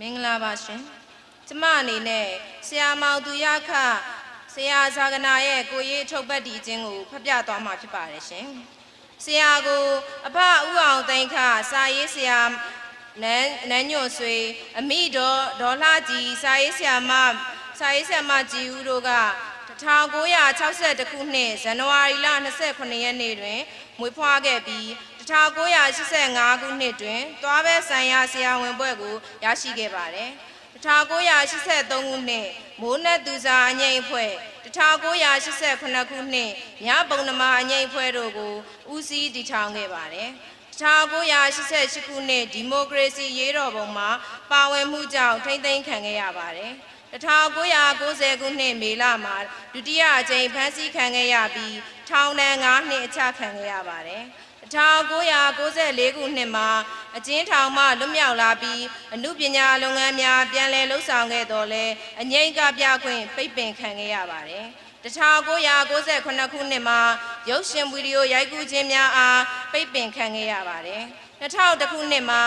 မင်္ဂလာပါရှင်ကျမအနေနဲ့ဆရာမောင်သူရခဆရာဇာဂနာရဲ့ကိုရေးထုတ်ပတ်ဒီအချင်းကိုဖတ်ပြသွားမှာဖြစ်ပါတယ်ရှင်ဆရာကိုအဖဥအောင်သိန်းခစာရေးဆရာနန်းနန်းညွန့်ဆွေအမိတော်ဒေါ်လှကြီးစာရေးဆရာမစာရေးဆရာမကြည်ဦးတို့က1962ခုနှစ်ဇန်နဝါရီလ29ရက်နေ့တွင်မွေးဖွားခဲ့ပြီး 1985ခုနှစ်တွင်သွားပဲဆိုင်ရာဆရာဝန်ဘွဲ့ကိုရရှိခဲ့ပါတယ်1983ခုနှစ်မိုးနက်သူစာအငိမ့်အဖွဲ့1988ခုနှစ်မြပုံနမအငိမ့်အဖွဲ့တို့ကိုဦးစီးတည်ထောင်ခဲ့ပါတယ်1988ခုနှစ်ဒီမိုကရေစီရေးတော်ပုံမှာပါဝင်မှုကြောင့်ထိမ့်သိမ်းခံခဲ့ရပါတယ်1990ခုနှစ်မေလမှာဒုတိယအကြိမ်ဖမ်းဆီးခံခဲ့ရပြီးထောင်ဒဏ်9နှစ်အချခံခဲ့ရပါတယ် 1994ခုနှစ်မှာအကျဉ်းထောင်မှလွတ်မြောက်လာပြီးအမှုပညာလုပ်ငန်းများပြန်လည်လှုပ်ဆောင်ခဲ့တော်လဲအငိမ့်ကပြခွင့်ပိတ်ပင်ခံခဲ့ရပါတယ်1998ခုနှစ်မှာရုပ်ရှင်ဗီဒီယိုရိုက်ကူးခြင်းများအားပိတ်ပင်ခံခဲ့ရပါတယ်2000ခုနှစ်မှာ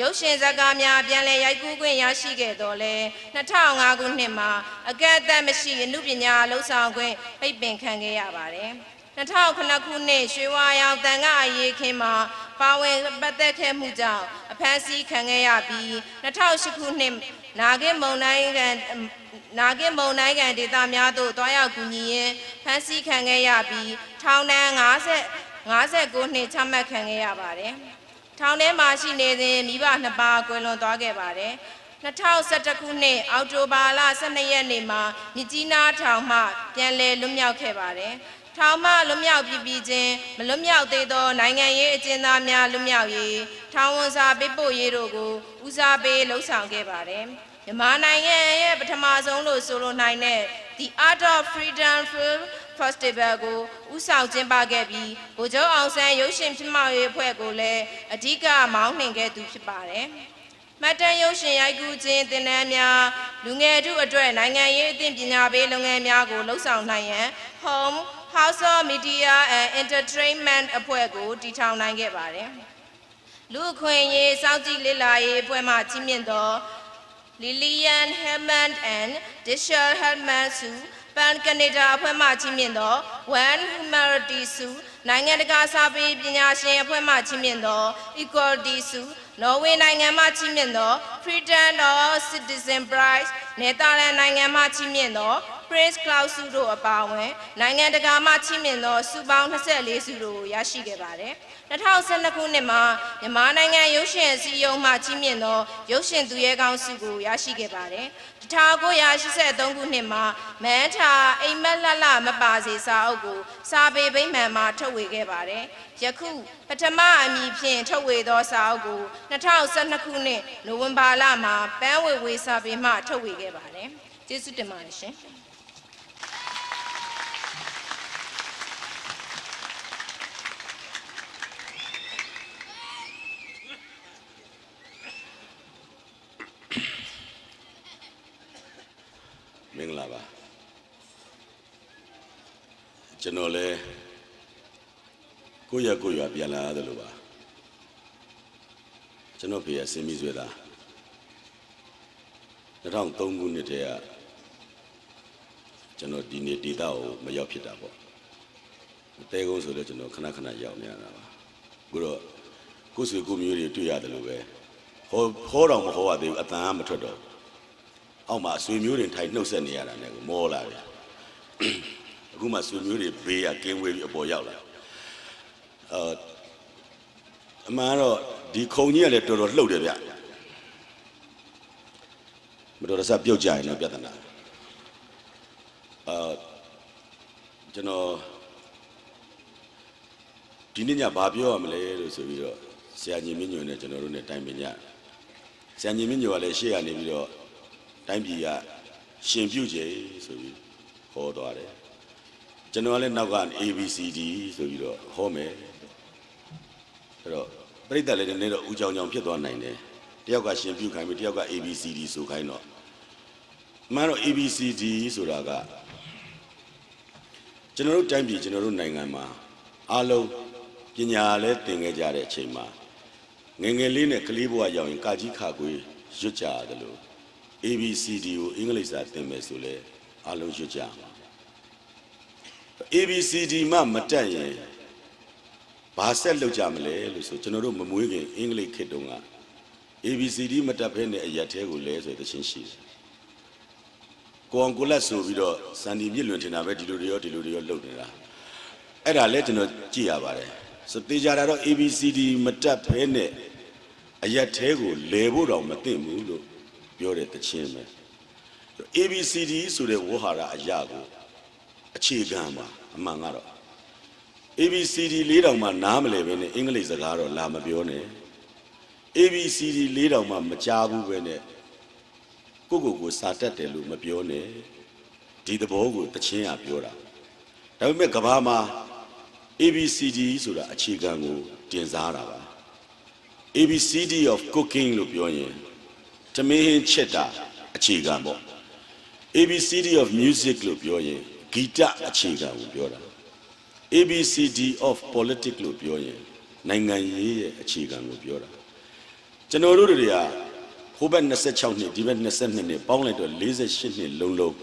ရုပ်ရှင်ဇာတ်ကားများပြန်လည်ရိုက်ကူးခွင့်ရရှိခဲ့တော်လဲ2005ခုနှစ်မှာအကန့်အသတ်မရှိအမှုပညာလှုပ်ဆောင်ခွင့်ပိတ်ပင်ခံခဲ့ရပါတယ် 2009ခုနှစ်ရွှေဝါရောင်တန်ခါအရေးခင်းမှာပါဝင်ပတ်သက်ခဲ့မှုကြောင့်အဖမ်းဆီးခံခဲ့ရပြီး2008ခုနှစ်နာဂစ်မုံတိုင်းကန်နာဂစ်မုံတိုင်းကန်ဒေသများသို့တွားရောက်ကူညီရင်းဖမ်းဆီးခံခဲ့ရပြီးထောင်ဒဏ်50 59နှစ်ချမှတ်ခံခဲ့ရပါတယ်။ထောင်ထဲမှာရှိနေစဉ်မိဘနှစ်ပါးကွယ်လွန်သွားခဲ့ပါတယ်။2011ခုနှစ်အောက်တိုဘာလ12ရက်နေ့မှာမြကြီးနားထောင်မှပြန်လည်လွတ်မြောက်ခဲ့ပါတယ်။ ထောင်မှလွတ်မြောက်ပြီးပြီးချင်းမလွတ်မြောက်သေးသောနိုင်ငံရေးအကျဉ်းသားများလွတ်မြောက်ရေးထောင်ဝန်စာပေးပို့ရေးတို့ကိုဦးစားပေးလှုံ့ဆော်ခဲ့ပါတယ်။မြန်မာနိုင်ငံရဲ့ပထမဆုံးလို့ဆိုလိုနိုင်တဲ့ The Art of Freedom Film Festival ကိုဥဆောင်ကျင်းပခဲ့ပြီးဗိုလ်ချုပ်အောင်ဆန်းရုပ်ရှင်ဖြစ်မောက်ရေးအဖွဲ့ကိုလည်းအဓိကမောင်းနှင်ခဲ့သူဖြစ်ပါတယ်။မှတ်တမ်းရုပ်ရှင်ရိုက်ကူးခြင်းသင်တန်းများလူငယ်ထုအတွက်နိုင်ငံရေးအသင်ပညာပေးလုပ်ငန်းများကိုလှုပ်ဆောင်နိုင်ရန် Home House of Media and Entertainment အဖွဲ့ကိုတည်ထောင်နိုင်ခဲ့ပါတယ်။လူအခွင့်အရေးစောင့်ကြည့်လေ့လာရေးအဖွဲ့မှကြီးမြင့်သော Lillian Hammond and Dishel Hellman စုပန်ကနေဒါအဖွဲ့မှကြီးမြင့်သော One Humanity စုနိုင်ငံတကာစာပေပညာရှင်အဖွဲ့မှကြီးမြင့်သော Equality စုနော်ဝေနိုင်ငံမှကြီးမြင့်သော Freedom of Citizen Prize နယ်သာလန်နိုင်ငံမှကြီးမြင့်သော Prince Claus စုတို့အပါအဝင်နိုင်ငံတကာမှကြီးမြင့်သောစုပေါင်း24စုတို့ကိုရရှိခဲ့ပါတယ်2012ခုနှစ်မှာမြန်မာနိုင်ငံရုပ်ရှင်အစည်းအရုံးမှကြီးမြင့်သောရုပ်ရှင်သူရဲကောင်းစုကိုရရှိခဲ့ပါတယ်1983ခုနှစ်မှာမန်းထာအိမ်မက်လှလှမပါစေစာအုပ်ကို စာပေဗိမာန်မှာထုတ်ဝေခဲ့ပါတယ်ယခုပထမအမည်ဖြင့်ထုတ်ဝေသောစာအုပ်ကို2012ခုနှစ်နိုဝင်ဘာလမှာပန်းဝေဝေစာပေမှထုတ်ဝေခဲ့ပါတယ်ကျေးဇူးတင်ပါတယ်ရှင် မင်္ဂလာပါကျွန်တော်လဲကိုယ့်ရကိုယ့်ရပြန်လာရတယ်လို့ပါကျွန်တော်ဖေရစင်ပြီးဆွဲတာ2003ခုနှစ်တည်းကကျွန်တော်ဒီနေ့ဒေတာကိုမရောက်ဖြစ်တာပေါ့တဲကုန်းဆိုတော့ကျွန်တော်ခဏခဏရောက်နေရတာပါအခုတော့ကိုယ်ဆွေကိုယ်မျိုးတွေတွေ့ရတယ်လို့ပဲဟောဟောတော်မဟောရသေးဘူးအတန်ကမထွက်တော့ဘူး အောက်မှာဆွေမျိုးတွေထိုင်နှုတ်ဆက်နေရတာနဲ့ကိုမောလာတယ်အခုမှဆွေမျိုးတွေဘေးကကင်းဝေးပြီးအပေါ်ရောက်လာအာအမှန်တော့ဒီခုံကြီးကလည်းတော်တော်လှုပ်တယ်ဗျမတော်တဆပြုတ်ကြရင်တော့ပြဿနာအာကျွန်တော်ဒီနေ့ညဘာပြောရမလဲလို့ဆိုပြီးတော့ဆရာကြီးမင်းညွန့်နဲ့ကျွန်တော်တို့ ਨੇ တိုင်ပင်ကြဆရာကြီးမင်းညွန့်ကလည်းရှေ့ကနေပြီးတော့ တိုင်းပြည်ကရှင်ပြုတ်ကြဆိုပြီးဟောသွားတယ်ကျွန်တော်ကလည်းနောက်က ABCD ဆိုပြီးတော့ဟောမယ်အဲ့တော့ပြိတ္တလည်းနည်းနည်းတော့ဦးကြောင်ကြောင်ဖြစ်သွားနိုင်တယ်တယောက်ကရှင်ပြုတ်ခိုင်းပြီးတယောက်က ABCD ဆိုခိုင်းတော့အမှန်တော့ ABCD ဆိုတာကကျွန်တော်တို့တိုင်းပြည်ကျွန်တော်တို့နိုင်ငံမှာအားလုံးပညာလည်းသင်ခဲ့ကြတဲ့အချိန်မှာငယ်ငယ်လေးနဲ့ကလေးဘဝရောက်ရင်ကာကြီးခါကွေးရွတ်ကြရတယ်လို့ ABCD ကိုအင်္ဂလိပ်စာသင်မယ်ဆိုလဲအားလုံးရွတ်ကြမှာ ABCD မှမတက်ရင်ဘာဆက်လုပ်ကြမလဲလို့ဆိုကျွန်တော်တို့မမွေးခင်အင်္ဂလိပ်ခေတ်တုန်းက ABCD မတက်ဖဲနဲ့အရက်သေးကိုလဲဆိုတဲ့ချင်းရှိတယ်ကိုအောင်ကိုလက်ဆိုပြီးတော့စန်ဒီမြစ်လွင်ထင်တာပဲဒီလိုတွေရောဒီလိုတွေရောလုပ်နေတာအဲ့ဒါလဲကျွန်တော်ကြည့်ရပါတယ်ဆိုတေချာတာတော့ ABCD မတက်ဖဲနဲ့အရက်သေးကိုလဲဖို့တော့မသင့်ဘူးလို့ ပြောတဲ့တခြင်းပဲ ABCD ဆိုတဲ့ဝေါ်ဟာရအရာကိုအခြေခံပါအမှန်ကတော့ ABCD ၄တောင်မှနားမလဲပဲနဲ့အင်္ဂလိပ်စကားတော့လာမပြောနဲ့ ABCD ၄တောင်မှမကြားဘူးပဲနဲ့ကိုကိုကိုစာတက်တယ်လို့မပြောနဲ့ဒီသဘောကိုတချင်းရပြောတာဒါပေမဲ့ကဘာမှာ ABCD ဆိုတာအခြေခံကိုတင်စားတာပါ ABCD of cooking လို့ပြောရင် တမင်းဟင်းချက်တာအခြေခံပေါ့ ABCD of music လို့ပြောရင်ဂီတအခြေခံကိုပြောတာ ABCD of politics လို့ပြောရင်နိုင်ငံရေးရဲ့အခြေခံကိုပြောတာကျွန်တော်တို့တွေကဟိုဘက်26နှစ်ဒီဘက်22နှစ်ပေါင်းလိုက်တော့48နှစ်လုံးလုံး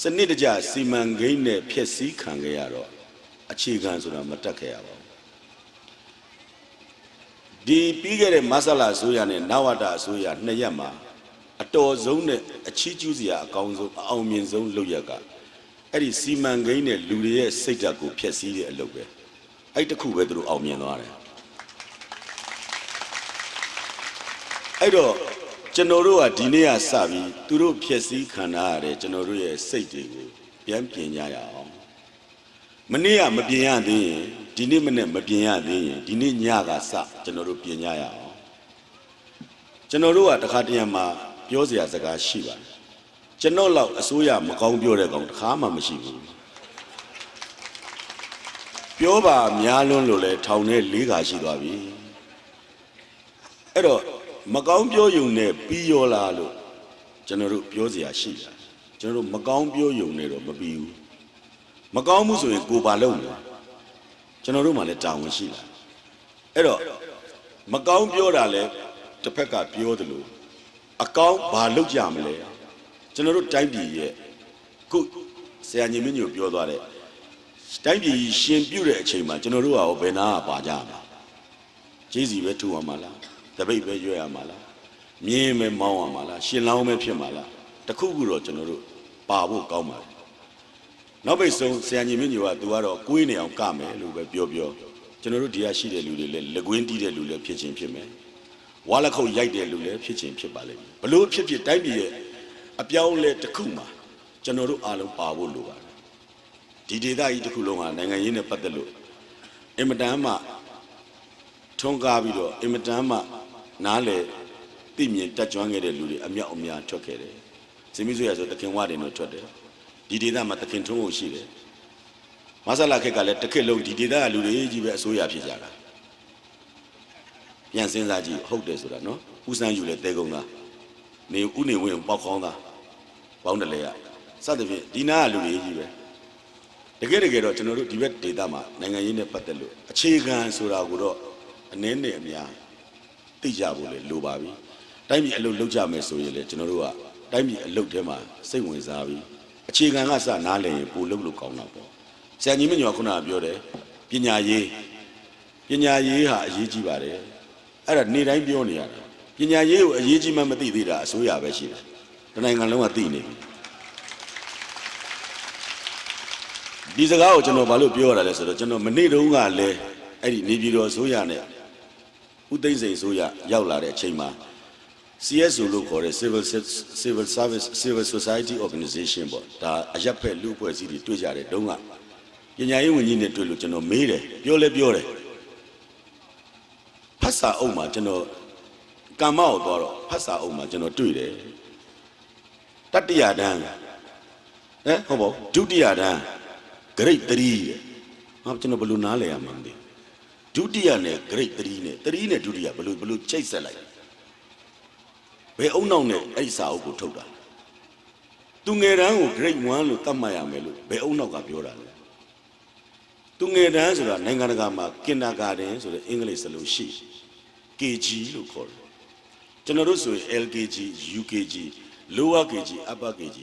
စနစ်တကျစီမံကိန်းနဲ့ဖျက်ဆီးခံခဲ့ရတော့အခြေခံဆိုတာမတက်ခဲ့ရပါဘူး ဒီပြီးခဲ့တဲ့မဆလာအစိုးရနဲ့နဝတအစိုးရနှစ်ရက်မှာအတော်ဆုံးနဲ့အချီးကျူးစရာအကောင်းဆုံးအအောင်မြင်ဆုံးလုပ်ရက်ကအဲ့ဒီစီမံကိန်းနဲ့လူတွေရဲ့စိတ်ဓာတ်ကိုဖျက်ဆီးတဲ့အလုပ်ပဲအဲ့တစ်ခုပဲသူတို့အောင်မြင်သွားတယ်အဲ့တော့ကျွန်တော်တို့ကဒီနေ့ကစပြီးသူတို့ဖျက်ဆီးခံရတဲ့ကျွန်တော်တို့ရဲ့စိတ်တွေကိုပြန်ပြင်ကြရအောင် မနေ့ကမပြင်ရသေးရင်ဒီနေ့မနေ့မပြင်ရသေးရင်ဒီနေ့ညကစကျွန်တော်တို့ပြင်ကြရအောင်ကျွန်တော်တို့ကတခါတရံမှာပြောစရာစကားရှိပါတယ်ကျွန်တော်လောက်အစိုးရမကောင်းပြောတဲ့ကောင်တစ်ခါမှမရှိဘူးပြောပါများလွန်းလို့လဲထောင်ထဲ၄ခါရှိသွားပြီအဲ့တော့မကောင်းပြောယုံနဲ့ပြီးရောလားလို့ကျွန်တော်တို့ပြောစရာရှိတာကျွန်တော်တို့မကောင်းပြောယုံနဲ့တော့မပြီးဘူး မကောင်းမှုဆိုရင်ကိုယ်ပါလုံးတယ်ကျွန်တော်တို့မှလည်းတာဝန်ရှိလာအဲ့တော့မကောင်းပြောတာလဲတစ်ဖက်ကပြောတယ်လို့အကောင်းဘာလုပ်ကြမလဲကျွန်တော်တို့တိုင်းပြည်ရဲ့ခုဆရာညီမင်းညိုပြောသွားတဲ့တိုင်းပြည်ရှင်ပြုတ်တဲ့အချိန်မှာကျွန်တော်တို့ကဘယ်နာကပါကြမှာကျေးစီပဲထူအောင်မလားတပိတ်ပဲရွက်ရမှာလားမြင်းပဲမောင်းရမှာလားရှင်လောင်းပဲဖြစ်မှာလားတခုခုတော့ကျွန်တော်တို့ပါဖို့ကောင်းပါတယ် နောက်ပိတ်ဆုံးဆရာညီမင်းညိုကသူကတော့ကိုယ်နေအောင်ကမယ်လို့ပဲပြောပြောကျွန်တော်တို့ဒီကရှိတဲ့လူတွေလည်းလက်ကွင်းတီးတဲ့လူလည်းဖြစ်ချင်းဖြစ်မယ်ဝါလက်ခုပ်ရိုက်တဲ့လူလည်းဖြစ်ချင်းဖြစ်ပါလိမ့်မယ်ဘလို့ဖြစ်ဖြစ်တိုင်းပြည်ရဲ့အပြောင်းအလဲတစ်ခုမှာကျွန်တော်တို့အားလုံးပါဖို့လိုပါတယ်ဒီဒေသကြီးတစ်ခုလုံးဟာနိုင်ငံရေးနဲ့ပတ်သက်လို့အင်မတန်မှထုံးကားပြီးတော့အင်မတန်မှနားလေသိမြင်တက်ကြွခဲ့တဲ့လူတွေအမြောက်အများထွက်ခဲ့တယ်ဇင်မီဆိုရဆိုတခင်ဝတင်တို့ထွက်တယ် ဒီဒေသမှာတခင်ထုံးဖို့ရှိတယ်မဆလာခက်ကလည်းတစ်ခေတ်လုံးဒီဒေသကလူတွေကြီးပဲအစိုးရဖြစ်ကြတာပြန်စဉ်းစားကြည့်ဟုတ်တယ်ဆိုတာနော်ဦးစန်းယူလဲတဲကုန်းသားနေဦးနေဝင်းပေါက်ခေါင်းသားပေါင်းတယ်လေရစသဖြင့်ဒီနာကလူတွေကြီးပဲတကယ်တကယ်တော့ကျွန်တော်တို့ဒီဘက်ဒေသမှာနိုင်ငံရေးနဲ့ပတ်သက်လို့အခြေခံဆိုတာကိုတော့အနည်းနဲ့အများသိကြဖို့လေလိုပါပြီတိုင်းပြည်အလုပ်လုပ်ကြမယ်ဆိုရင်လေကျွန်တော်တို့ကတိုင်းပြည်အလုပ်ထဲမှာစိတ်ဝင်စားပြီး အခြေခံကစနားလည်ရင်ပိုလုပ်လို့ကောင်းတော့ပေါ့ဆရာကြီးမညောခုနကပြောတယ်ပညာရေးပညာရေးဟာအရေးကြီးပါတယ်အဲ့ဒါနေတိုင်းပြောနေရတယ်ပညာရေးကိုအရေးကြီးမှမသိသေးတာအစိုးရပဲရှိတယ်တနိုင်ငံလုံးကသိနေပြီဒီစကားကိုကျွန်တော်ဘာလို့ပြောရတာလဲဆိုတော့ကျွန်တော်မနေ့တုန်းကလည်းအဲ့ဒီနေပြည်တော်အစိုးရနဲ့ဦးသိန်းစိန်အစိုးရရောက်လာတဲ့အချိန်မှာ CSO လို့ခေါ်တဲ့ Civil Civil Service Civil Society Organization ပေါ့ဒါအရက်ဖက်လူအဖွဲ့အစည်းတွေတွေ့ကြတယ်တုန်းကပညာရေးဝန်ကြီးနဲ့တွေ့လို့ကျွန်တော်မေးတယ်ပြောလဲပြောတယ်ဖတ်စာအုပ်မှာကျွန်တော်ကမ္မကိုသွားတော့ဖတ်စာအုပ်မှာကျွန်တော်တွေ့တယ်တတိယတန်းဟဲ့ဟုတ်ပါဘူးဒုတိယတန်း grade 3တဲ့ငါကျွန်တော်ဘယ်လိုနားလဲရမှာမသိဒုတိယနဲ့ grade 3နဲ့3နဲ့ဒုတိယဘယ်လိုဘယ်လိုချိတ်ဆက်လိုက်ဘ ယ်အုံနောက်နဲ့အဲ့ဒီစာအုပ်ကိုထုတ်တာသူငယ်တန်းကို grade 1လို့သတ်မှတ်ရမယ်လို့ဘယ်အုံနောက်ကပြောတာလဲသူငယ်တန်းဆိုတာနိုင်ငံတကာမှာ kindergarten ဆိုတဲ့အင်္ဂလိပ်စလုံးရှိ KG လို့ခေါ်တယ်ကျွန်တော်တို့ဆိုရင် LKG UKG lower KG upper KG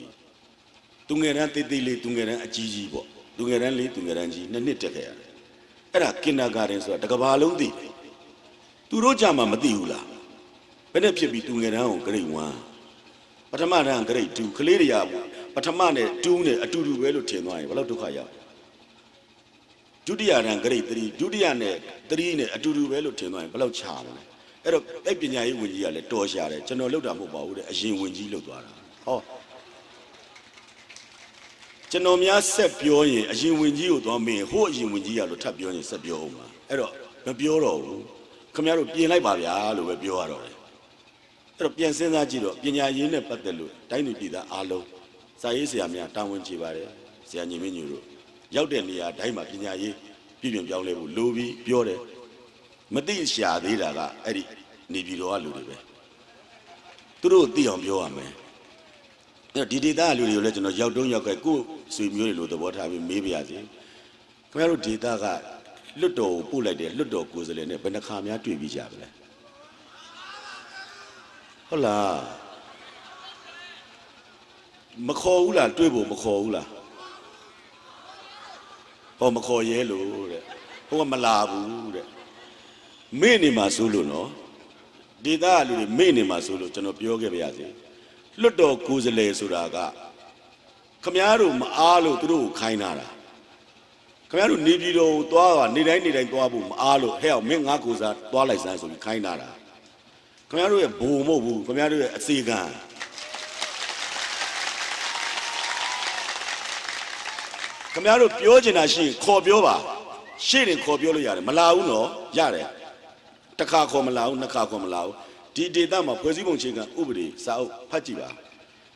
သူငယ်တန်းတေးသေးလေးသူငယ်တန်းအကြီးကြီးပေါ့သူငယ်တန်းလေးသူငယ်တန်းကြီးနှစ်နှစ်တက်ခဲ့ရတယ်အဲ့ဒါကင်နာဂါဒင်ဆိုတာတစ်ကဘာလုံးသိတယ်သူတို့ကြမှာမသိဘူးလား ဘယ်နဲ့ဖြစ်ပြီးသူငယ်တန်းကိုဂရိတ်1ပထမတန်းဂရိတ်2ကလေးတွေကပထမနဲ့2နဲ့အတူတူပဲလို့ထင်သွားရင်ဘယ်လောက်ဒုက္ခရောက်ဒုတိယတန်းဂရိတ်3ဒုတိယနဲ့3နဲ့အတူတူပဲလို့ထင်သွားရင်ဘယ်လောက်ချာမလဲအဲ့တော့အဲ့ပညာရေးဝန်ကြီးကလည်းတော်ရှာတယ်ကျွန်တော်လောက်တာမဟုတ်ပါဘူးတဲ့အရင်ဝန်ကြီးလောက်သွားတာဟောကျွန်တော်များဆက်ပြောရင်အရင်ဝင်ကြီးကိုသွားမင်းဟိုအရင်ဝင်ကြီးရလို့ထပ်ပြောရင်ဆက်ပြောအောင်ပါအဲ့တော့မပြောတော့ဘူးခင်ဗျားတို့ပြင်လိုက်ပါဗျာလို့ပဲပြောရတော့တယ် အဲ့တော့ပြန်စဉ်းစားကြည့်တော့ပညာရေးနဲ့ပတ်သက်လို့တိုင်းသူပြည်သားအားလုံးစာရေးဆရာများတာဝန်ကျေပါတယ်ဆရာညီမင်းညူတို့ရောက်တဲ့နေရာတိုင်းမှာပညာရေးပြည်ပြင်ပြောင်းလဲဖို့လိုပြီးပြောတယ်မသိရှာသေးတာကအဲ့ဒီနေပြည်တော်ကလူတွေပဲသူတို့သိအောင်ပြောရမယ်အဲ့တော့ဒီဒေတာလူတွေကိုလည်းကျွန်တော်ရောက်တုံးရောက်ခဲ့ကိုယ်ဆွေမျိုးတွေလိုသဘောထားပြီးမေးပါရစေခင်ဗျားတို့ဒေတာကလွတ်တော်ကိုပို့လိုက်တယ်လွတ်တော်ကိုယ်စားလှယ်နဲ့ဘယ်နှခါများတွေ့ပြီးကြပါလဲ ဟုတ်လားမခေါ်ဘူးလားတွေ့ဖို့မခေါ်ဘူးလားဟောမခေါ်ရဲလို့တဲ့ဟိုကမလာဘူးတဲ့မေ့နေမှာဆိုလို့နော်ဒေတာလူတွေမေ့နေမှာဆိုလို့ကျွန်တော်ပြောခဲ့ပါရစေလွတ်တော်ကိုယ်စားလှယ်ဆိုတာကခမားတို့မအားလို့သူတို့ကိုခိုင်းတာလားခမားတို့နေပြည်တော်ကိုသွားတာနေတိုင်းနေတိုင်းသွားဖို့မအားလို့ဟဲ့အောင်မင်းငါကိုယ်စားသွားလိုက်စမ်းဆိုပြီးခိုင်းတာ လားခမားတို့ရဲ့ဘုံမဟုတ်ဘူးခမားတို့ရဲ့အစီကံခမားတို့ပြောချင်တာရှိရင်ခေါ်ပြောပါရှေ့ရင်ခေါ်ပြောလို့ရတယ်မလာဘူးနော်ရတယ်တစ်ခါခေါ်မလာဘူးနှစ်ခါခေါ်မလာဘူးဒီဒေတာမှာဖွဲ့စည်းပုံချင်းကဥပဒေစာအုပ်ဖတ်ကြည့်ပါ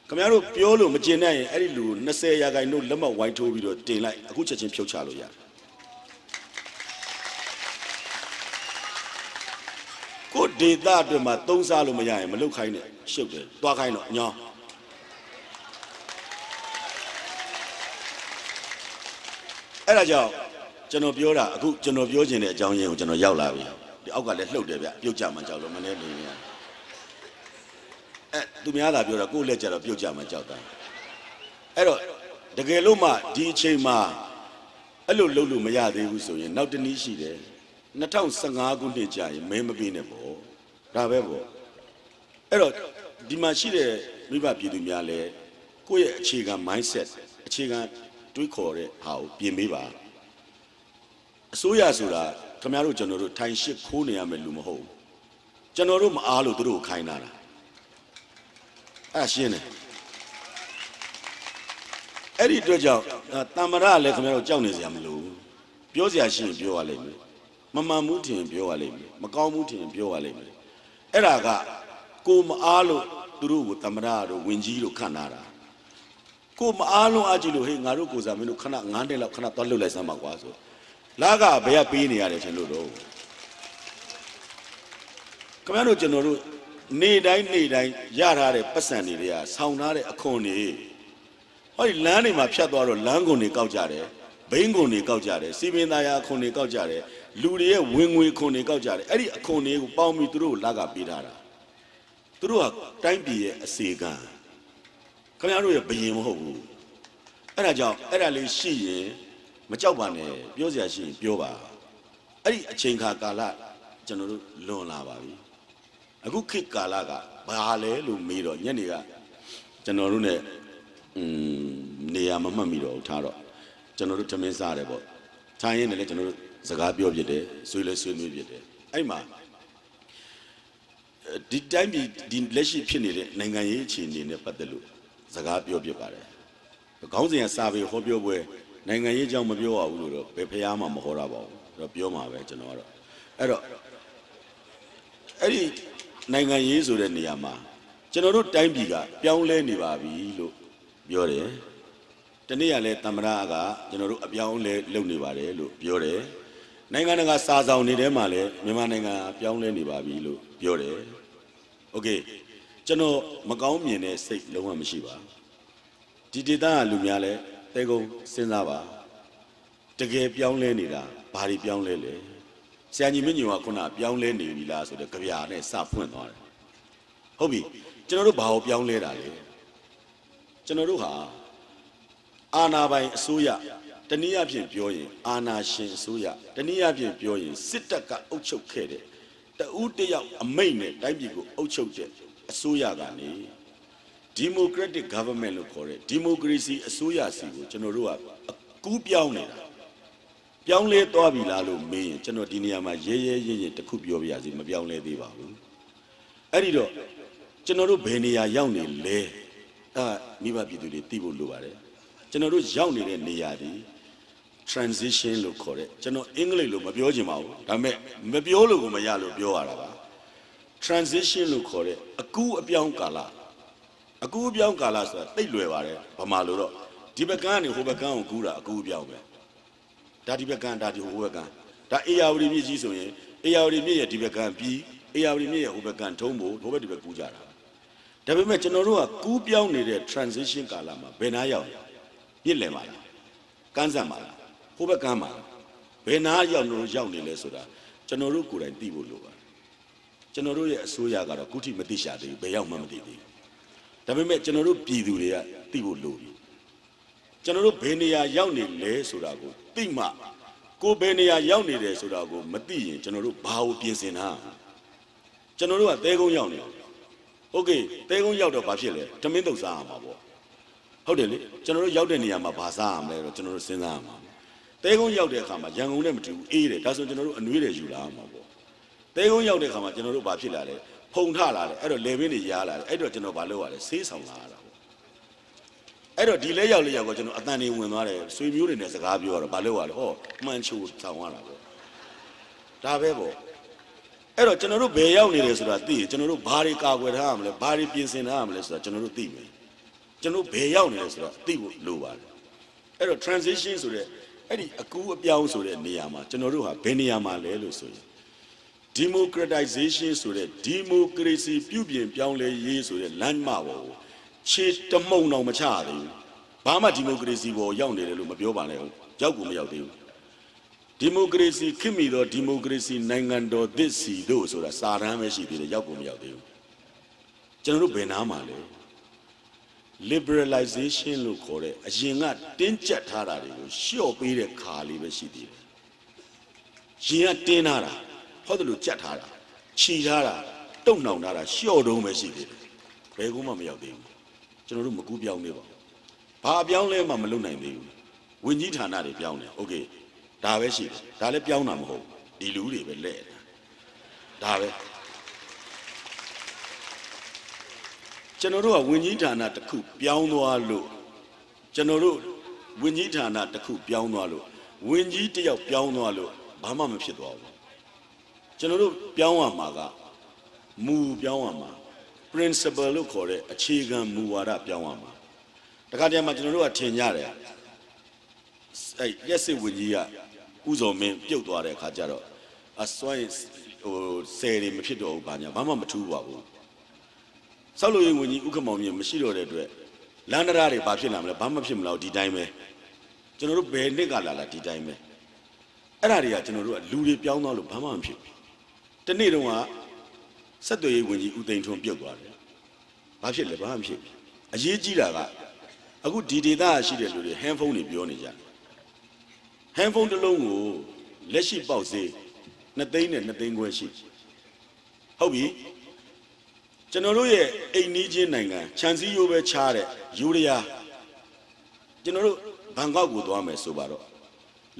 ခင်ဗျားတို့ပြောလို့မကျင်တဲ့ရင်အဲ့ဒီလူ20ရာခိုင်နှုန်းလက်မှတ်ဝိုင်းထိုးပြီးတော့တင်လိုက်အခုချက်ချင်းဖြုတ်ချလို့ရတယ် ဒေတာအတွက်မှာသုံးစားလို့မရရင်မလုတ်ခိုင်းနဲ့ရှုပ်တယ်သွားခိုင်းတော့ညောင်းအဲ့ဒါကြောင့်ကျွန်တော်ပြောတာအခုကျွန်တော်ပြောချင်တဲ့အကြောင်းရင်းကိုကျွန်တော်ရောက်လာပြီဒီအောက်ကလည်းလှုပ်တယ်ဗျပြုတ်ကြမှကြောက်လို့မနေ့နေနေရအဲ့သူများသာပြောတာကိုယ့်လက်ကြတော့ပြုတ်ကြမှကြောက်တာအဲ့တော့တကယ်လို့မှဒီအချိန်မှာအဲ့လိုလှုပ်လို့မရသေးဘူးဆိုရင်နောက်တစ်နည်းရှိတယ် 2015ခုနှစ်ကြာရင်မဲမပေးနဲ့ပေါ့ဒါပဲပေါ့အဲ့တော့ဒီမှာရှိတဲ့မိဘပြည်သူများလည်းကိုယ့်ရဲ့အခြေခံ mindset အခြေခံတွေးခေါ်တဲ့ဟာကိုပြင်ပေးပါအစိုးရဆိုတာခင်ဗျားတို့ကျွန်တော်တို့ထိုင်ရှစ်ခိုးနေရမယ်လူမဟုတ်ဘူးကျွန်တော်တို့မအားလို့သူတို့ကိုခိုင်းတာလားအဲ့ဒါရှင်းတယ်အဲ့ဒီအတွက်ကြောင့်တမ္မရလည်းခင်ဗျားတို့ကြောက်နေစရာမလိုဘူးပြောစရာရှိရင်ပြောရလိမ့်မယ် မမှန်မှုထင်ပြောရလိမ့်မယ်မကောင်းမှုထင်ပြောရလိမ့်မယ်အဲ့ဒါကကိုမအားလို့သူတို့ကိုတမ္မရတို့ဝင်ကြီးတို့ခန့်လာတာကိုမအားလုံးအားကြည့်လို့ဟေးငါတို့ကိုစားမင်းတို့ခဏ9နှစ်လောက်ခဏသွားလှုပ်လိုက်စမ်းပါကွာဆိုလာကဘယ်ကပေးနေရတယ်ထင်လို့တော့ခင်ဗျားတို့ကျွန်တော်တို့နေတိုင်းနေတိုင်းရထားတဲ့ပတ်စံတွေတွေကဆောင်းထားတဲ့အခွန်တွေဟောဒီလမ်းတွေမှာဖြတ်သွားတော့လမ်းကုန်တွေကောက်ကြတယ်ဘိန်းကုန်တွေကောက်ကြတယ်စီပင်သားရအခွန်တွေကောက်ကြတယ် လူတွေရဲ့ဝင်ငွေခွန်တွေကောက်ကြတယ်အဲ့ဒီအခွန်တွေကိုပေါင်းပြီးသူတို့ကိုလာကပေးထားတာသူတို့ကတိုင်းပြည်ရဲ့အစီကံခင်ဗျားတို့ရဲ့ဘယင်မဟုတ်ဘူးအဲ့ဒါကြောင့်အဲ့ဒါလေးရှိရင် မကြောက်ပါနဲ့ပြောစရာရှိရင်ပြောပါအဲ့ဒီအချိန်ခါကာလကျွန်တော်တို့လွန်လာပါပြီအခုခေတ်ကာလကဘာလဲလို့မေးတော့ညနေကကျွန်တော်တို့ ਨੇ อืมနေရာမမှတ်မိတော့ဘူးထားတော့ကျွန်တော်တို့ထမင်းစားတယ်ပေါ့ထိုင်ရင်းနဲ့လည်းကျွန်တော်တို့ စကားပြောပြတယ်ဆွေးလဲဆွေးနွေးပြတယ်အဲ့မှာဒီတိုင်းပြည်ဒီလက်ရှိဖြစ်နေတဲ့နိုင်ငံရေးအခြေအနေနဲ့ပတ်သက်လို့စကားပြောပြပါတယ်ခေါင်းစဉ်ကစာပေဟောပြောပွဲနိုင်ငံရေးကြောင့်မပြောရဘူးလို့တော့ဘယ်ဖျားမှမဟောတာပါဘူးတော့ပြောမှာပဲကျွန်တော်ကတော့အဲ့တော့အဲ့ဒီနိုင်ငံရေးဆိုတဲ့နေရာမှာကျွန်တော်တို့တိုင်းပြည်ကပြောင်းလဲနေပါပြီလို့ပြောတယ်တနေ့ကလည်းတမရကကျွန်တော်တို့အပြောင်းလဲလုပ်နေပါတယ်လို့ပြောတယ် နိုင်ငံတကာစာဆောင်တွေထဲမှာလည်းမြန်မာနိုင်ငံပြောင်းလဲနေပါပြီလို့ပြောတယ်။ Okay ကျွန်တော်မကောင်းမြင်တဲ့စိတ်လုံးဝမရှိပါဒီဒေသကလူများလည်းတဲကုန်စဉ်းစားပါတကယ်ပြောင်းလဲနေတာဘာတွေပြောင်းလဲလဲဆရာကြီးမင်းညိုကခုနပြောင်းလဲနေပြီလားဆိုတော့ကြပြာနဲ့စဖွင့်သွားတယ်ဟုတ်ပြီကျွန်တော်တို့ဘာကိုပြောင်းလဲတာလဲကျွန်တော်တို့ဟာအာနာပိုင်အစိုးရ တနည်းအားဖြင့်ပြောရင်အာနာရှင်အစိုးရတနည်းအားဖြင့်ပြောရင်စစ်တပ်ကအုပ်ချုပ်ခဲ့တဲ့တဦးတစ်ယောက်အမိန့်နဲ့တိုင်းပြည်ကိုအုပ်ချုပ်တဲ့အစိုးရကနေ democratic government လို့ခေါ်တဲ့ democracy အစိုးရစီကိုကျွန်တော်တို့ကအကူးပြောင်းနေတာပြောင်းလဲသွားပြီလားလို့မေးရင်ကျွန်တော်ဒီနေရာမှာရဲရဲရင့်ရင့်တစ်ခုပြောပြရစီမပြောင်းလဲသေးပါဘူးအဲ့ဒီတော့ကျွန်တော်တို့ဘယ်နေရာရောက်နေလဲအာမိဘပြည်သူတွေသိဖို့လိုပါတယ်ကျွန်တော်တို့ရောက်နေတဲ့နေရာဒီ transition လို့ခေါ်တဲ့ကျွန်တော်အင်္ဂလိပ်လိုမပြောချင်ပါဘူးဒါပေမဲ့မပြောလို့ကိုမရလို့ပြောရတာပါ transition လို့ခေါ်တဲ့အကူအပြောင်းကာလအကူအပြောင်းကာလဆိုတာတိတ်လွယ်ပါတယ်ဗမာလိုတော့ဒီဘက်ကနေဟိုဘက်ကန်းကိုကူးတာအကူအပြောင်းပဲဒါဒီဘက်ကန်းဒါဒီဟိုဘက်ကန်းဒါအေယာဝတီမြစ်ကြီးဆိုရင်အေယာဝတီမြစ်ရဲ့ဒီဘက်ကန်းပြီးအေယာဝတီမြစ်ရဲ့ဟိုဘက်ကန်းထုံးဖို့ဟိုဘက်ဒီဘက်ကူးကြတာဒါပေမဲ့ကျွန်တော်တို့ကကူးပြောင်းနေတဲ့ transition ကာလမှာဘယ်နာရောက်လဲမြစ်လယ်မှာလားကန်းစံမှာလားဟိုဘက်ကန်းမှာလားဘယ်နာရောက်လို့ရောက်နေလဲဆိုတာကျွန်တော်တို့ကိုယ်တိုင်သိဖို့လိုပါတယ်ကျွန်တော်တို့ရဲ့အစိုးရကတော့ခုထိမသိရှာသေးဘူးဘယ်ရောက်မှမသိသေးဘူး ဒါပေမဲ့ကျွန်တော်တို့ပြည်သူတွေကသိဖို့လိုပြီကျွန်တော်တို့ဘယ်နေရာရောက်နေလဲဆိုတာကိုသိမှကိုယ်ဘယ်နေရာရောက်နေတယ်ဆိုတာကိုမသိရင်ကျွန်တော်တို့ဘာကိုပြင်ဆင်တာကျွန်တော်တို့ကသဲကုန်းရောက်နေတယ်โอเคသဲကုန်းရောက်တော့ဘာဖြစ်လဲတမင်းတုပ်စားရမှာပေါ့ဟုတ်တယ်လေကျွန်တော်တို့ရောက်တဲ့နေရာမှာဘာစားရမလဲတော့ကျွန်တော်တို့စဉ်းစားရမှာ သဲကုန်းရောက်တဲ့အခါမှာရန်ကုန်နဲ့မတူဘူးအေးတယ်ဒါဆိုကျွန်တော်တို့အနွေးတွေယူလာရမှာပေါ့တဲကုန်းရောက်တဲ့ခါမှာကျွန်တော်တို့ဘာဖြစ်လာလဲဖုံထလာတယ်အဲ့တော့လေဘင်းတွေရားလာတယ်အဲ့တော့ကျွန်တော်ဘာလုပ်ရလဲဆေးဆောင်လာရတာပေါ့အဲ့တော့ဒီလဲရောက်လဲရောက်တော့ကျွန်တော်အတန်တွေဝင်သွားတယ်ဆွေမျိုးတွေနဲ့စကားပြောတော့ဘာလုပ်ရလဲဟောမှန်ချိုဆောင်ရတာပေါ့ဒါပဲပေါ့အဲ့တော့ကျွန်တော်တို့ဘယ်ရောက်နေတယ်ဆိုတာသိရင်ကျွန်တော်တို့ဘာတွေကာကွယ်ထားရမလဲဘာတွေပြင်ဆင်ထားရမလဲဆိုတာကျွန်တော်တို့သိမယ်ကျွန်တော်တို့ဘယ်ရောက်နေလဲဆိုတာသိဖို့လိုပါတယ်အဲ့တော့ transition ဆိုတဲ့ အဲ့ဒီအကူအပြောင်းဆိုတဲ့နေရာမှာကျွန်တော်တို့ဟာဘယ်နေရာမှာလဲလို့ဆိုရင် democratization ဆိုတဲ့ democracy ပြုပြင်ပြောင်းလဲရေးဆိုတဲ့လမ်းမပေါ်ကိုခြေတမှုံတော့မချရသေးဘူးဘာမှ democracy ပေါ်ရောက်နေတယ်လို့မပြောပါနဲ့ဟုတ်ရောက်ကိုမရောက်သေးဘူး democracy ခင်မီတော့ democracy နိုင်ငံတော်သစ်စီတို့ဆိုတာစာတမ်းပဲရှိသေးတယ်ရောက်ကိုမရောက်သေးဘူးကျွန်တော်တို့ဘယ်နားမှာလဲ liberalization လို့ခေါ်တဲ့အရင်ကတင်းကျပ်ထားတာတွေကိုရှော့ပေးတဲ့ခါလေးပဲရှိသေးတယ်။ရင်ကတင်းထားတာဟုတ်တယ်လို့ကြက်ထားတာခြိထားတာတုံနှောင်ထားတာရှော့တုံးပဲရှိသေးတယ်။ဘယ်ကူမှမရောက်သေးဘူး။ကျွန်တော်တို့မကူပြောင်းနေပါဘူး။ဘာပြောင်းလဲမှမလုပ်နိုင်သေးဘူး။ဝင်ကြီးဌာနတွေပြောင်းတယ်။ Okay ဒါပဲရှိတယ်။ဒါလည်းပြောင်းတာမဟုတ်ဘူး။ဒီလူတွေပဲလဲ့တာ။ဒါပဲ။ ကျွန်တော်တို့ကဝင်ကြီးဌာနတစ်ခုပြောင်းသွားလို့ကျွန်တော်တို့ဝင်ကြီးဌာနတစ်ခုပြောင်းသွားလို့ဝင်ကြီးတစ်ယောက်ပြောင်းသွားလို့ဘာမှမဖြစ်သွားဘူးကျွန်တော်တို့ပြောင်းရမှာကမူပြောင်းရမှာ principle လို့ခေါ်တဲ့အခြေခံမူဝါဒပြောင်းရမှာတခါတည်းမှာကျွန်တော်တို့ကထင်ကြတယ်အဲ့ရက်စစ်ဝင်ကြီးကဥဇော်မင်းပြုတ်သွားတဲ့အခါကျတော့အစွမ်းဟိုဆယ်တွေမဖြစ်တော့ဘူးဘာညာဘာမှမထူးပါဘူး ဆောက်လို့ရင်ဝင်ကြီးဥက္ကမောင်မြင့်မရှိတော့တဲ့အတွက်လန္ဒရာတွေဘာဖြစ်လာမလဲဘာမှဖြစ်မလားဒီတိုင်းပဲကျွန်တော်တို့ဘယ်နှစ်ကလာလာဒီတိုင်းပဲအဲ့ဒါတွေကကျွန်တော်တို့ကလူတွေပြောင်းသွားလို့ဘာမှမဖြစ်ဘူးတနေ့တုန်းကဆက်သွယ်ရေးဝန်ကြီးဦးသိန်းထွန်းပြုတ်သွားတယ်။ဘာဖြစ်လဲဘာမှမဖြစ်ဘူး။အရေးကြီးတာကအခုဒီဒေတာရှိတဲ့လူတွေဟန်ဖုန်းတွေပြောနေကြတယ်။ဟန်ဖုန်းတစ်လုံးကိုလက်ရှိပေါက်ဈေး2သိန်းနဲ့2သိန်းခွဲရှိ။ဟုတ်ပြီ။ ကျွန်တော်တို့ရဲ့အိမ်နီးချင်းနိုင်ငံခြံစည်းရိုးပဲချားတဲ့ယူရီးယားကျွန်တော်တို့ဘန်ကောက်ကိုသွားမယ်ဆိုပါတော့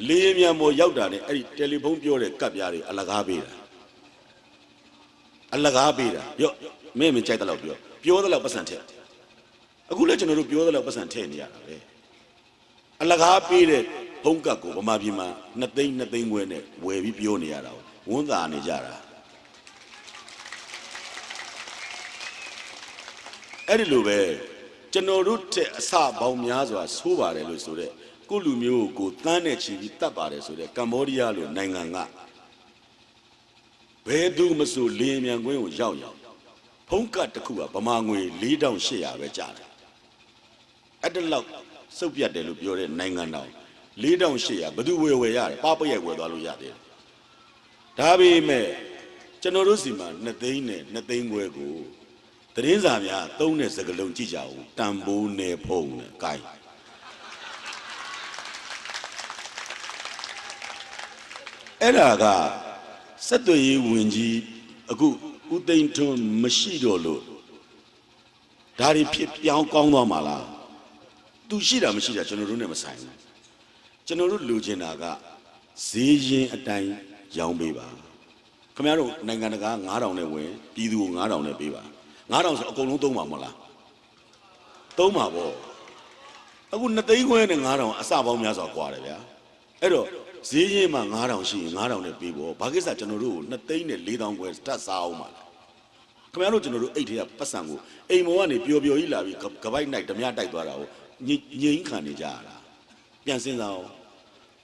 လေယာဉ်မြန်ပေါ်ရောက်တာနဲ့အဲ့ဒီတယ်လီဖုန်းပြောတဲ့ကပ်ပြားတွေအလကားပေးတာအလကားပေးတာပြောမင်းမင်းကြိုက်တယ်လို့ပြောပြောတယ်လို့ပတ်စံထည့်အခုလည်းကျွန်တော်တို့ပြောတယ်လို့ပတ်စံထည့်နေရတာပဲအလကားပေးတဲ့ဘုံကတ်ကိုဗမာပြည်မှာ2သိန်း2သိန်းခွဲနဲ့ဝယ်ပြီးပြောနေရတာကိုဝန်တာနေကြတာ အဲ့ဒီလိုပဲကျွန်တော်တို့တဲ့အစပေါင်းများစွာဆိုးပါတယ်လို့ဆိုတဲ့ကိုယ့်လူမျိုးကိုကိုယ်တန်းနဲ့ချီပြီးတတ်ပါတယ်ဆိုတဲ့ကမ္ဘောဒီးယားလိုနိုင်ငံကဘယ်သူမဆိုလေယာဉ်မြန်ကွင်းကိုရောက်ရောက်ဖုံးကတ်တစ်ခုကဗမာငွေ4800ပဲကြာတယ်အဲ့တလောက်စုပ်ပြတ်တယ်လို့ပြောတဲ့နိုင်ငံတော်4800ဘယ်သူဝယ်ဝယ်ရတယ်ပပရိုက်ဝယ်သွားလို့ရတယ်ဒါပေမဲ့ကျွန်တော်တို့စီမှာ2သိန်းနဲ့2သိန်းခွဲကို သတင်းစာများသုံးတဲ့စကားလုံးကြည့်ကြအောင်တန်ဖိုးနယ်ဖုံနဲ့ gain အဲ့ဒါကစက်သွေးရေးဝင်ကြီးအခုဦးသိန်းထွန်းမရှိတော့လို့ဒါတွေဖြစ်ပြောင်းကောင်းသွားမှာလားသူရှိတာမရှိတာကျွန်တော်တို့နဲ့မဆိုင်ဘူးကျွန်တော်တို့လူချင်တာကဈေးရင်အတိုင်းရောင်းပေးပါခင်ဗျားတို့နိုင်ငံတကာ9000နဲ့ဝင်ပြည်သူကို9000နဲ့ပေးပါ 9000ဆိုအကုန်လုံးသုံးပါမလားသုံးပါဗောအခု2သိန်းခွဲနဲ့9000အစပေါင်းများစွာကွာတယ်ဗျာအဲ့တော့ဈေးရင်းမှာ9000ရှိရင်9000နဲ့ပေးဗောဘာကိစ္စကျွန်တော်တို့2သိန်းနဲ့4000ခွဲတတ်စားအောင်ပါလားခင်ဗျားတို့ကျွန်တော်တို့အိတ်ထဲကပတ်စံကိုအိမ်ပေါ်ကနေပျော်ပျော်ကြီးလာပြီးကပိုက်နိုင်ဓမြတိုက်သွားတာကိုငြိမ်းခံနေကြရတာပြန်စင်းစားအောင်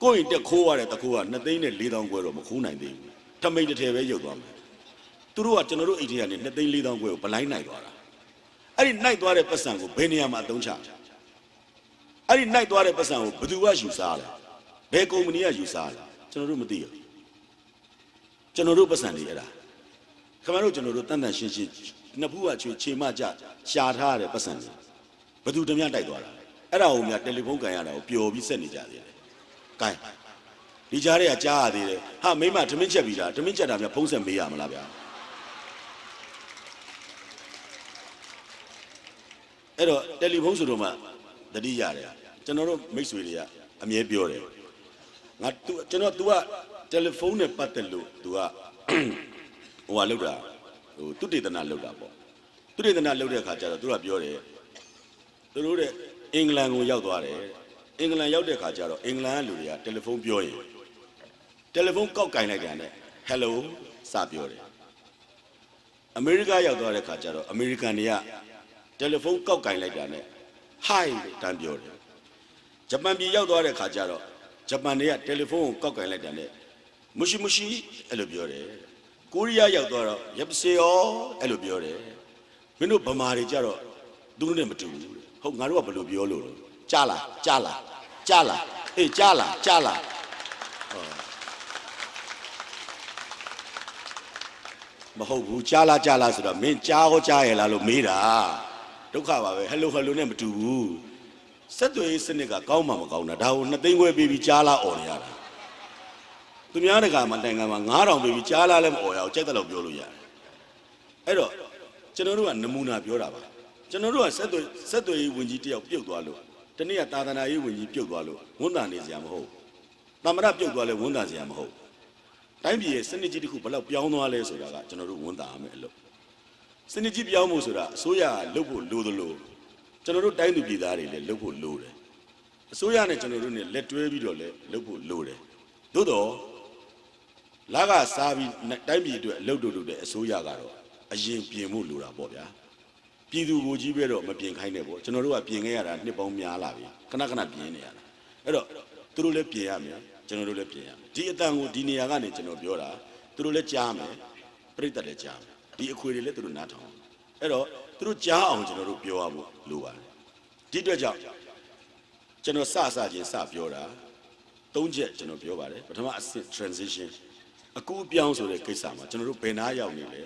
ကိုယ့်ရင်တက်ခိုးရတဲ့တခိုးက2သိန်းနဲ့4000ခွဲတော့မခိုးနိုင်သေးဘူးထမိတ်တစ်ထည်ပဲရုပ်သွားမယ် သူတို့ကကျွန်တော်တို့အိတ်ထဲကနေ2သိန်း4000ခွဲကိုဗလိုင်းနိုင်သွားတာအဲ့ဒီနိုင်သွားတဲ့ပတ်စံကိုဘယ်နေရာမှာအသုံးချအဲ့ဒီနိုင်သွားတဲ့ပတ်စံကိုဘယ်သူကယူစားလဲဘယ်ကုမ္ပဏီကယူစားလဲကျွန်တော်တို့မသိဘူးကျွန်တော်တို့ပတ်စံတွေအဲ့ဒါခင်ဗျားတို့ကျွန်တော်တို့တန်တန်ရှင်းရှင်းနှစ်ဖူးကချွေခြေမကြရှာထားရတဲ့ပတ်စံတွေဘယ်သူတမတိုက်သွားတာအဲ့ဒါကိုများတယ်လီဖုန်းကန်ရတာကိုပျော်ပြီးဆက်နေကြသေးတယ်။ကဲဒီကြားတွေကကြားရသေးတယ်။ဟာမိမထမင်းချက်ပြီးတာထမင်းချက်တာများဖုန်းဆက်မေးရမလားဗျာ။ အဲ့တော့တယ်လီဖုန်းဆိုတော့မှတတိရတယ်ကျွန်တော်တို့မိတ်ဆွေတွေကအမြဲပြောတယ်ငါ तू ကျွန်တော် तू ကတယ်လီဖုန်းနဲ့ပတ်သက်လို့ तू က ဟိုကလောက်တာဟိုသူတေသနာလောက်တာပေါ့သူတေသနာလောက်တဲ့အခါကျတော့သူကပြောတယ်သူတို့တဲ့အင်္ဂလန်ကိုရောက်သွားတယ်အင်္ဂလန်ရောက်တဲ့အခါကျတော့အင်္ဂလန်ကလူတွေကတယ်လီဖုန်းပြောရင်တယ်လီဖုန်းကောက်ကင်လိုက်တာနဲ့ဟယ်လိုစပြောတယ်အမေရိကရောက်သွားတဲ့အခါကျတော့အမေရိကန်တွေက တယ်လီဖုန်းကောက်ကင်လိုက်တာနဲ့ဟိုင်းတန်းပြောတယ်ဂျပန်ပြည်ရောက်သွားတဲ့အခါကျတော့ဂျပန်တွေကတယ်လီဖုန်းကိုကောက်ကင်လိုက်တာနဲ့မရှိမရှိအဲ့လိုပြောတယ်ကိုရီးယားရောက်သွားတော့ရပ်ပစေရောအဲ့လိုပြောတယ်မင်းတို့ဗမာတွေကြတော့သူတို့နဲ့မတူဘူးတဲ့ဟုတ်ငါတို့ကဘယ်လိုပြောလို့လဲကြားလားကြားလားကြားလားအေးကြားလားကြားလားဟောမဟုတ်ဘူးကြားလားကြားလားဆိုတော့မင်းကြားဟောကြားရလားလို့မေးတာ ဒုက္ခပါပဲဟယ်လိုဟယ်လိုနဲ့မတူဘူးစက်သွေးစနစ်ကကောင်းမှမကောင်းတာဒါကိုနှစ်သိန်းခွဲပေးပြီးကြားလားអော်နေရတာသူများတကာမှာတိုင်ငံမှာ9000ပေးပြီးကြားလာလဲမអော်ရအောင်ကြိုက်တယ်လို့ပြောလို့ရတယ်အဲ့တော့ကျွန်တော်တို့ကနမူနာပြောတာပါကျွန်တော်တို့ကဆက်သွေးဆက်သွေးရေးဝင်ကြီးတယောက်ပြုတ်သွားလို့တနေ့ကသာသနာရေးဝင်ကြီးပြုတ်သွားလို့ဝန်တာနေစရာမဟုတ်တမရပြုတ်သွားလဲဝန်တာစရာမဟုတ်တိုင်းပြည်ရဲ့စနစ်ကြီးတစ်ခုဘယ်လောက်ပြောင်းသွားလဲဆိုတာကကျွန်တော်တို့ဝန်တာရမယ်အလို့ စနစ်ကြီးပြောင်းဖို့ဆိုတာအစိုးရကလုပ်ဖို့လိုသလိုကျွန်တော်တို့တိုင်းသူပြည်သားတွေလည်းလုပ်ဖို့လိုတယ်အစိုးရနဲ့ကျွန်တော်တို့နဲ့လက်တွဲပြီးတော့လည်းလုပ်ဖို့လိုတယ်သို့တော့လာကစားပြီးတိုင်းပြည်အတွက်အလုပ်လုပ်လုပ်တဲ့အစိုးရကတော့အရင်ပြင်ဖို့လိုတာပေါ့ဗျာပြည်သူကိုကြီးပဲတော့မပြင်ခိုင်းနဲ့ပေါ့ကျွန်တော်တို့ကပြင်ခဲ့ရတာနှစ်ပေါင်းများလာပြီခဏခဏပြင်နေရတာအဲ့တော့သူတို့လည်းပြင်ရမယ်ကျွန်တော်တို့လည်းပြင်ရမယ်ဒီအတန်ကိုဒီနေရာကနေကျွန်တော်ပြောတာသူတို့လည်းကြားမယ်ပြိတ္တလည်းကြားမယ် ဒီအခွေတွေလည်းသူတို့နားထောင်အောင်အဲ့တော့သူတို့ကြားအောင်ကျွန်တော်တို့ပြောရဖို့လိုပါတယ်ဒီအတွက်ကြောင့်ကျွန်တော်စစချင်းစပြောတာသုံးချက်ကျွန်တော်ပြောပါတယ်ပထမအဆင့် transition အကူအပြောင်းဆိုတဲ့ကိစ္စမှာကျွန်တော်တို့ဘယ်နာရောက်နေလဲ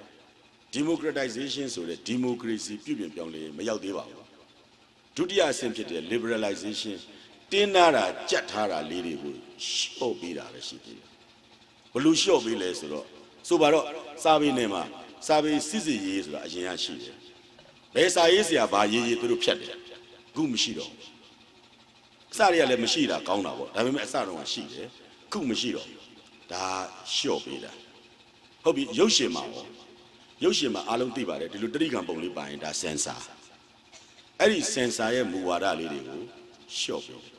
democratization ဆိုတဲ့ democracy ပြုပြင်ပြောင်းလဲမရောက်သေးပါဘူးဒုတိယအဆင့်ဖြစ်တဲ့ liberalization တင်းနာတာကြက်ထားတာလေးတွေကိုရှော့ပေးတာပဲရှိသေးတယ်ဘလို့ရှော့ပေးလဲဆိုတော့ဆိုပါတော့စာပေနယ်မှာ စာပေစစ်စစ်ရေးဆိုတာအရင်ကရှိတယ်ဘယ်စာရေးဆရာဘာရေးရေးသူတို့ဖြတ်တယ်အခုမရှိတော့ဘူးအစတွေကလည်းမရှိတာကောင်းတာပေါ့ဒါပေမဲ့အစတော့ကရှိတယ်အခုမရှိတော့ဘူးဒါလျှော့ပေးတာဟုတ်ပြီရုပ်ရှင်မှာပေါ့ရုပ်ရှင်မှာအားလုံးသိပါတယ်ဒီလိုတတိကံပုံလေးပါရင်ဒါစင်ဆာအဲ့ဒီစင်ဆာရဲ့မူဝါဒလေးတွေကိုလျှော့ပေးတယ်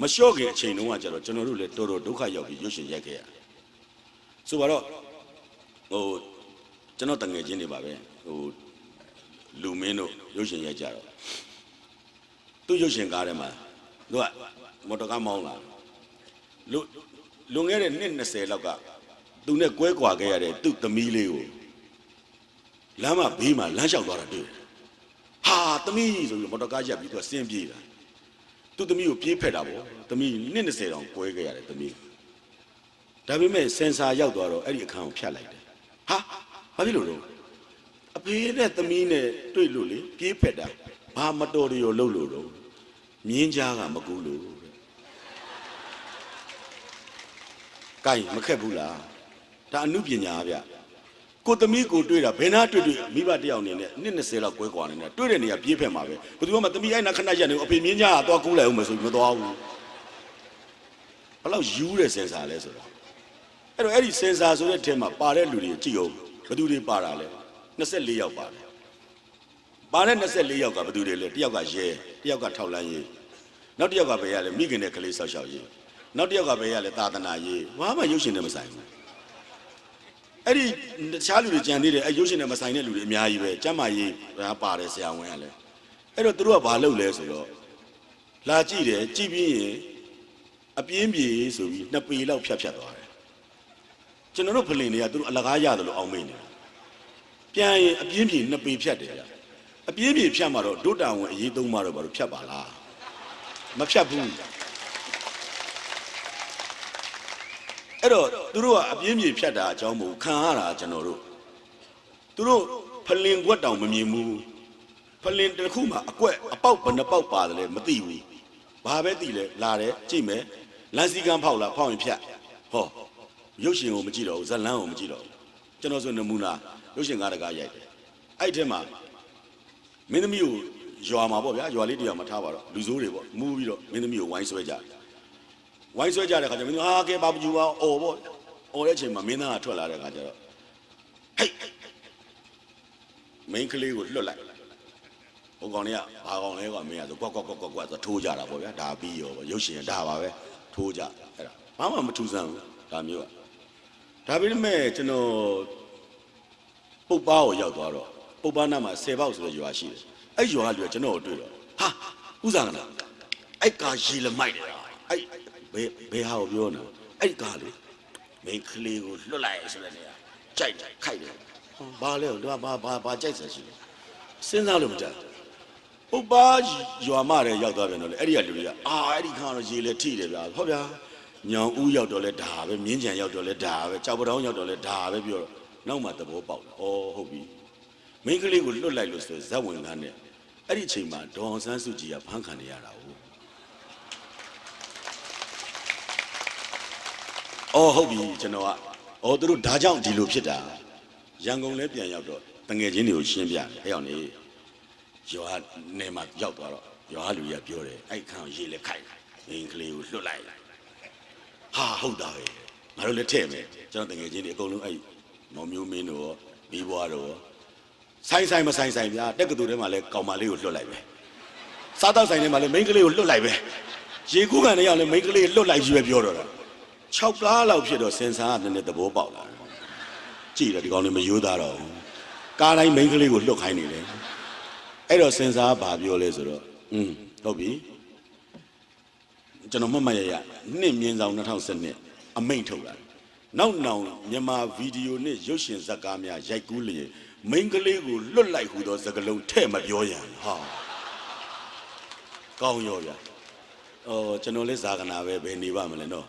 မလျှော့ခင်အချိန်တုန်းကကျတော့ကျွန်တော်တို့လည်းတော်တော်ဒုက္ခရောက်ပြီးရုပ်ရှင်ရိုက်ခဲ့ရတယ်ဆိုတော့ဟို ကျွန်တော်တငယ်ချင်းတွေပါပဲဟိုလူမင်းတို့ရုပ်ရှင်ရိုက်ကြတော့သူ့ရုပ်ရှင်ကားထဲမှာသူကမော်တော်ကားမောင်းလာလူလွန်ခဲ့တဲ့နှစ်20လောက်ကသူနဲ့ကွဲကွာခဲ့ရတဲ့သူ့သမီးလေးကိုလမ်းမဘေးမှာလမ်းလျှောက်သွားတာတွေ့တယ်။ဟာသမီးဆိုပြီးမော်တော်ကားရပ်ပြီးသူကဆင်းပြေးတာ။သူ့သမီးကိုပြေးဖက်တာပေါ့။သမီးနှစ်20တောင်ကွဲခဲ့ရတယ်သမီး။ဒါပေမဲ့စင်ဆာရောက်သွားတော့အဲ့ဒီအခန်းကိုဖြတ်လိုက်တယ်။ဟာ ဘာဖြစ်လို့လဲအဖေနဲ့သမီးနဲ့တွေ့လို့လေပြေးဖက်တာဘာမတော်ရရောလှုပ်လို့တော့မြင်းကြားကမကူလို့တဲ့ကိုင်မခက်ဘူးလားဒါအမှုပညာဗျကိုသမီးကိုတွေ့တာဘယ်နာတွေ့တွေ့မိဘတယောက်အနေနဲ့နှစ်20လောက်ကွဲကွာနေတာတွေ့တဲ့နေရာပြေးဖက်မှာပဲဘယ်သူမှသမီးအဲ့နာခဏရက်နေအဖေမြင်းကြားကတော့ကူးလိုက်အောင်မဆိုပြီးမသွားဘူးဘယ်လောက်ယူတဲ့စင်စာလဲဆိုတော့အဲ့တော့အဲ့ဒီစင်ဆာဆိုတဲ့ထဲမှာပါတဲ့လူတွေကြည့်အောင် ဘယ်သူတွေပါတာလဲ24ယောက်ပါတယ်ပါတဲ့24ယောက်ကဘယ်သူတွေလဲတစ်ယောက်ကရဲတစ်ယောက်ကထောက်လန်းရေးနောက်တစ်ယောက်ကဘယ်ရလဲမိခင်နဲ့ကလေးဆောက်ရှောက်ရေးနောက်တစ်ယောက်ကဘယ်ရလဲသာသနာရေးဘာမှရုပ်ရှင်နဲ့မဆိုင်ဘူးအဲ့ဒီတခြားလူတွေကြံသေးတယ်အဲ့ရုပ်ရှင်နဲ့မဆိုင်တဲ့လူတွေအများကြီးပဲကျမ်းမာရေးဘာပါတယ်ဆရာဝန်ကလည်းအဲ့တော့သူတို့ကဘာလုပ်လဲဆိုတော့လာကြည့်တယ်ကြည့်ပြီးရင်အပြင်းပြေဆိုပြီးနှစ်ပေလောက်ဖြတ်ဖြတ်သွားတယ် ကျွန်တော်တို့ဖလင်တွေကသူတို့အလကားရတယ်လို့အောင်းမိနေတာပြန်ရင်အပြင်းပြေနှစ်ပေဖြတ်တယ်ဗျအပြင်းပြေဖြတ်မှာတော့ဒုတာဝန်အရေးသုံးမှာတော့ဘာလို့ဖြတ်ပါလားမဖြတ်ဘူးအဲ့တော့သူတို့ကအပြင်းပြေဖြတ်တာအကြောင်းမဟုတ်ခံရတာကျွန်တော်တို့သူတို့ဖလင်ကွက်တောင်မမြင်ဘူးဖလင်တစ်ခုမှအကွက်အပေါက်ဘယ်နှပေါက်ပါတယ်လဲမသိဘူးဘာပဲသိလဲလာတယ်ကြည့်မယ်လမ်းစည်းကမ်းဖောက်လာဖောက်ရင်ဖြတ်ဟော ရုပ်ရှင်ကိုမကြည့်တော့ဘူးဇက်လန်းကိုမကြည့်တော့ဘူးကျွန်တော်ဆိုနမူနာရုပ်ရှင်ကားတကားရိုက်တယ်အဲ့ဒီထဲမှာမင်းသမီးကိုရွာမှာပေါ့ဗျာရွာလေးတရွာမှာထားပါတော့လူဆိုးတွေပေါ့မူးပြီးတော့မင်းသမီးကိုဝိုင်းဆွဲကြတယ်ဝိုင်းဆွဲကြတဲ့ခါကျမင်းသမီးဟာကဲဘာပူပါအော်ပေါ့အော်တဲ့အချိန်မှာမင်းသားကထွက်လာတဲ့ခါကျတော့ဟိတ်မိန်းကလေးကိုလွတ်လိုက်ဟိုကောင်လေးကဘာကောင်လဲကွာမင်းကဆိုကွက်ကွက်ကွက်ကွက်ကွက်ဆိုထိုးကြတာပေါ့ဗျာဒါပြီးရောပေါ့ရုပ်ရှင်ကဒါပါပဲထိုးကြအဲ့ဒါဘာမှမထူးဆန်းဘူးဒါမျိုးက ဒါပေမဲ့ကျွန်တော်ပုပ်ပါကိုရောက်သွားတော့ပုပ်ပါနာမှာ10ပေါက်ဆိုတဲ့ရွာရှိတယ်အဲ့ရွာကလူကကျွန်တော်ကိုတွေ့တော့ဟာဥစားကနာအဲ့ကာရေလမိုက်တယ်အဲ့ဘယ်ဘယ်ဟာကိုပြောနေအဲ့ကာလေမိန်းကလေးကိုလွတ်လိုက်ဆိုတဲ့နေရာကြိုက်တယ်ခိုက်တယ်ဟောဘာလဲတော့ဘာဘာဘာကြိုက်ဆက်ရှိလဲစဉ်းစားလို့မတတ်ပုပ်ပါရွာမတဲ့ရောက်သွားပြန်တော့လေအဲ့ဒီကလူတွေကအာအဲ့ဒီခါတော့ရေလေထိတယ်ဗျာဟုတ်ဗျာ ညောင်ဦးရောက်တော့လဲဒါပဲမြင်းကြံရောက်တော့လဲဒါပဲကြောက်ပတောင်းရောက်တော့လဲဒါပဲပြောတော့နောက်မှသဘောပေါက်တယ်။အော်ဟုတ်ပြီ။မိန်းကလေးကိုလွတ်လိုက်လို့ဆိုဇက်ဝင်ကန်းနဲ့အဲ့ဒီအချိန်မှာဒေါအောင်ဆန်းစုကြည်ကဖမ်းခံနေရတာ哦။အော်ဟုတ်ပြီကျွန်တော်ကအော်သူတို့ဒါကြောင့်ဒီလိုဖြစ်တာ။ရန်ကုန်လဲပြန်ရောက်တော့တငယ်ချင်းတွေကိုရှင်းပြတယ်။အဲ့အောင်နေရွာနေမှာရောက်သွားတော့ရွာလူကြီးကပြောတယ်အဲ့ခန့်ရေလက်ခိုက်မိန်းကလေးကိုလွတ်လိုက် ဟာဟုတ်တာပဲငါတို့လည်းထဲ့မယ်ကျွန်တော်တငယ်ချင်းတွေအကုန်လုံးအဲ့မောင်မျိုးမင်းတို့ရောမိဘွားတို့ရောဆိုင်ဆိုင်မဆိုင်ဆိုင်ဗျာတက်ကတူထဲမှာလည်းကောင်မလေးကိုလွတ်လိုက်ပဲစားတော့ဆိုင်ထဲမှာလည်းမိန်းကလေးကိုလွတ်လိုက်ပဲရေကူးကန်တွေရောက်လည်းမိန်းကလေးလွတ်လိုက်ကြီးပဲပြောတော့တာ6ကားလောက်ဖြစ်တော့စင်ဆာကနည်းနည်းသဘောပေါက်လာတယ်ကြည့်တယ်ဒီကောင်လေးမယိုးသားတော့ဘူးကားတိုင်းမိန်းကလေးကိုလွတ်ခိုင်းနေတယ်အဲ့တော့စင်ဆာကဘာပြောလဲဆိုတော့อืมဟုတ်ပြီ ကျွန်တော်မှတ်မှတ်ရရနှစ်မြင်းဆောင်2012အမိန့်ထုတ်လာတယ်နောက်နောင်မြန်မာဗီဒီယိုနဲ့ရုပ်ရှင်ဇာတ်ကားများရိုက်ကူးလျင်မိန်းကလေးကိုလွတ်လိုက်ဟူသောစကားလုံးထဲ့မပြောရန်ဟာကောင်းရောဗျာအော်ကျွန်တော်လည်းဇာကနာပဲဘယ်နေပါမလဲနော်